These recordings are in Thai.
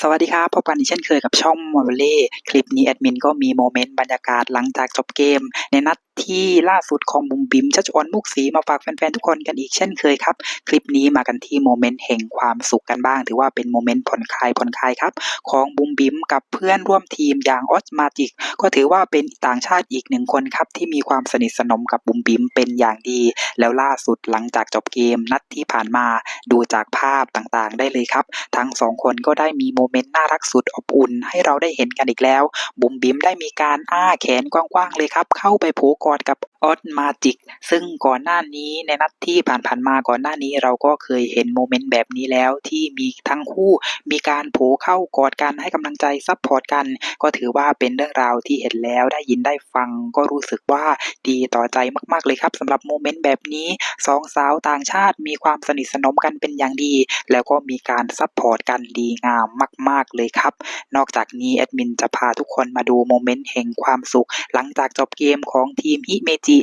สวัสดีครับพบกันอีกเช่นเคยกับช่องมอลเล่คลิปนี้แอดมินก็มีโมเมนต์บรรยากาศหลังจากจบเกม ในนัด ที่ล่าสุดของบุมบิมชัชออนมุกสีมาฝากแฟนๆทุกคนกันอีกเช่นเคยครับ คลิปนี้มากันที่โมเมนต์แห่งความสุขกันบ้าง ถือว่าเป็นโมเมนต์ผ่อนคลายผ่อนคลายครับ ของบุมบิมกับเพื่อนร่วมทีมอย่างออสมาจิก ก็ถือว่าเป็นต่างชาติอีกหนึ่งคนครับ ที่มีความสนิทสนมกับบุมบิมเป็นอย่างดี แล้วล่าสุดหลังจากจบเกมนัดที่ผ่านมาดูจากภาพต่างๆ ได้เลยครับ ทั้งสองคนก็ได้มีโมเมนต์น่ารักสุดอบอุ่น ให้เราได้เห็นกันอีกแล้ว บุมบิมได้มีการอ้าแขนกว้างๆเลยครับ เข้าไปโผกอดกับออสมาจิก ซึ่งก่อนหน้านี้ในนัดที่ผ่านๆมาก่อนหน้านี้เราก็เคยเห็นโมเมนต์แบบนี้แล้วที่มีทั้งคู่มีการโผเข้ากอดกันให้กำลังใจซัพพอร์ตกัน ก็ถือว่าเป็นเรื่องราวที่เห็นแล้วได้ยินได้ฟังก็รู้สึกว่าดีต่อใจมากๆเลยครับสำหรับโมเมนต์แบบนี้สองสาวต่างชาติมีความสนิทสนมกันเป็นอย่างดี แล้วก็มีการซัพพอร์ตกันดีงามมาก ๆเลยครับ นอกจากนี้แอดมินจะพาทุกคนมาดูโมเมนต์แห่งความสุข หลังจากจบเกมของทีมฮิเมจิ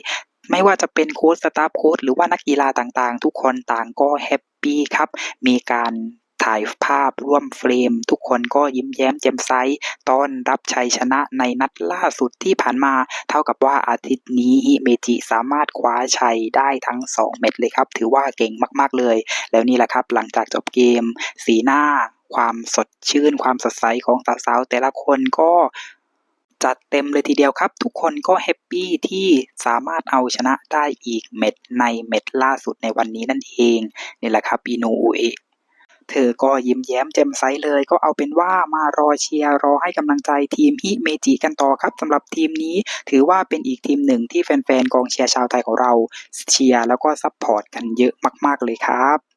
ไม่ว่าจะเป็นโค้ชสตาฟโค้ชหรือว่านักกีฬาต่างๆ ทุกคนต่างก็แฮปปี้ครับ มีการถ่ายภาพร่วมเฟรม ทุกคนก็ยิ้มแย้มแจ่มใสต้อนรับชัยชนะในนัดล่าสุดที่ผ่านมา เท่ากับว่าอาทิตย์นี้ฮิเมจิสามารถคว้าชัยได้ทั้ง 2 เม็ดเลยครับ ถือว่าเก่งมากๆเลย แล้วนี่แหละครับ หลังจากจบเกม สีหน้า ความสดชื่น ความสดใสของสาวๆแต่ละคนก็ จัดเต็มเลยทีเดียวครับ ทุกคนก็แฮปปี้ที่สามารถเอาชนะได้อีกเม็ดในเม็ดล่าสุดในวันนี้นั่นเองนี่แหละครับอินูอุเอะเธอก็ยิ้มแย้มแจ่มใสเลย ก็เอาเป็นว่ามารอเชียร์รอให้กำลังใจทีมฮิเมจิกันต่อครับสำหรับทีมนี้ ถือว่าเป็นอีกทีมหนึ่งที่แฟนๆกองเชียร์ชาวไทยของเราเชียร์แล้วก็ซัพพอร์ตกันเยอะมากๆเลยครับ